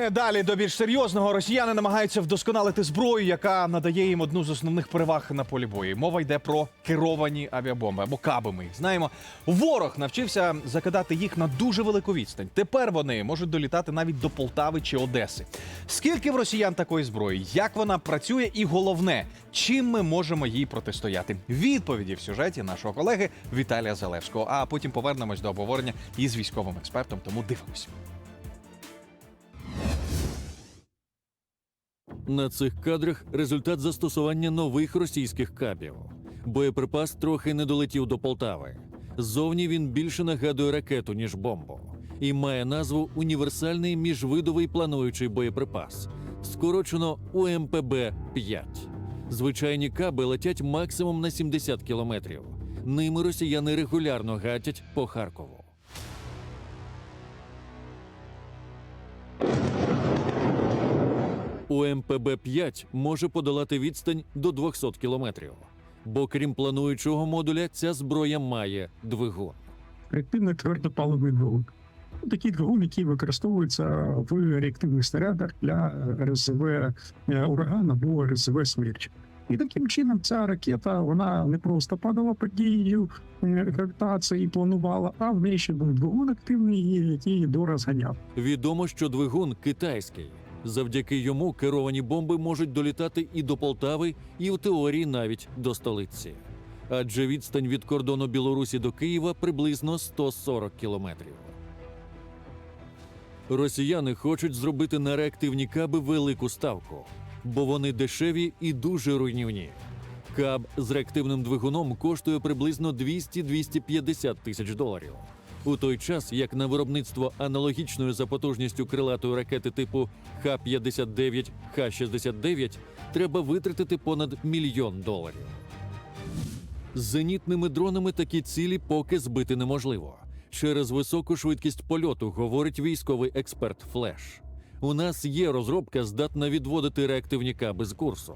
Е, Далі до більш серйозного росіяни намагаються вдосконалити зброю, яка надає їм одну з основних переваг на полі бою. Мова йде про керовані авіабомби або каби. Ми їх знаємо. Ворог навчився закидати їх на дуже велику відстань. Тепер вони можуть долітати навіть до Полтави чи Одеси. Скільки в росіян такої зброї? Як вона працює? І головне, чим ми можемо їй протистояти? Відповіді в сюжеті нашого колеги Віталія Залевського. А потім повернемось до обговорення із військовим експертом. Тому дивимось. На цих кадрах результат застосування нових російських кабів. Боєприпас трохи не долетів до Полтави. Зовні він більше нагадує ракету, ніж бомбу, і має назву універсальний міжвидовий плануючий боєприпас, скорочено УМПБ-5. Звичайні каби летять максимум на 70 кілометрів. Ними росіяни регулярно гатять по Харкову. УМПБ-5 може подолати відстань до 200 кілометрів. Бо крім плануючого модуля, ця зброя має двигун. реактивний твердопаливний двигун. Такий двигун, який використовується в реактивних снарядах для РСЗВ е, ураган або РСЗВ смерч. І таким чином ця ракета вона не просто падала під дією е, гравітації і планувала, а в неї ще був двигун активний, який дорозганяв. Відомо, що двигун китайський. Завдяки йому керовані бомби можуть долітати і до Полтави, і в теорії навіть до столиці. Адже відстань від кордону Білорусі до Києва приблизно 140 кілометрів. Росіяни хочуть зробити на реактивні каби велику ставку, бо вони дешеві і дуже руйнівні. Каб з реактивним двигуном коштує приблизно 200-250 тисяч доларів. У той час, як на виробництво аналогічної за потужністю крилатої ракети типу Х-59, Х-69 треба витратити понад мільйон доларів. З зенітними дронами такі цілі поки збити неможливо. Через високу швидкість польоту, говорить військовий експерт Флеш. У нас є розробка, здатна відводити реактивні каби з курсу.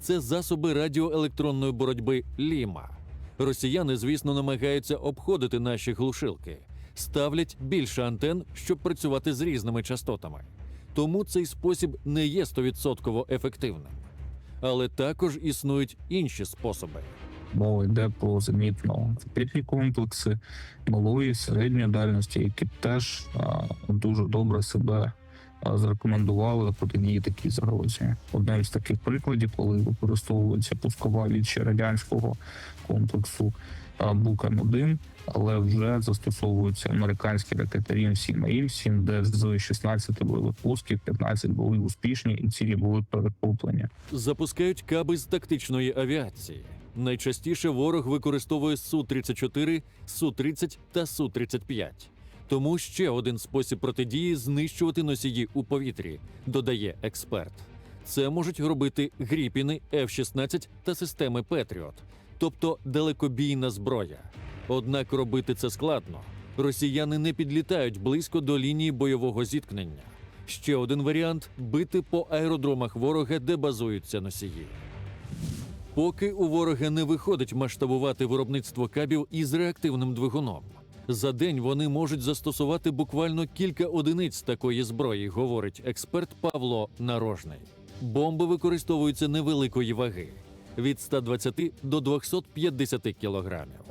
Це засоби радіоелектронної боротьби Ліма. Росіяни, звісно, намагаються обходити наші глушилки, ставлять більше антен, щоб працювати з різними частотами. Тому цей спосіб не є стовідсотково ефективним. Але також існують інші способи. Мова йде про зенітно-ракетні комплекси малої середньої дальності, які теж а, дуже добре себе а, зарекомендували протидії такій загрозі. Одним з таких прикладів, коли використовується пускова від радянського комплексу Букан 1 але вже застосовуються американські ракети Рім-7 Рім-7, де з 16 бойових пусків 15 були успішні і цілі були перехоплені. Запускають каби з тактичної авіації. Найчастіше ворог використовує Су-34, Су-30 та Су-35. Тому ще один спосіб протидії знищувати носії у повітрі, додає експерт. Це можуть робити гріпіни F-16 та системи Петріот, тобто далекобійна зброя. Однак робити це складно. Росіяни не підлітають близько до лінії бойового зіткнення. Ще один варіант бити по аеродромах ворога, де базуються носії. Поки у ворога не виходить масштабувати виробництво кабів із реактивним двигуном. За день вони можуть застосувати буквально кілька одиниць такої зброї, говорить експерт Павло Нарожний. Бомби використовуються невеликої ваги від 120 до 250 кілограмів.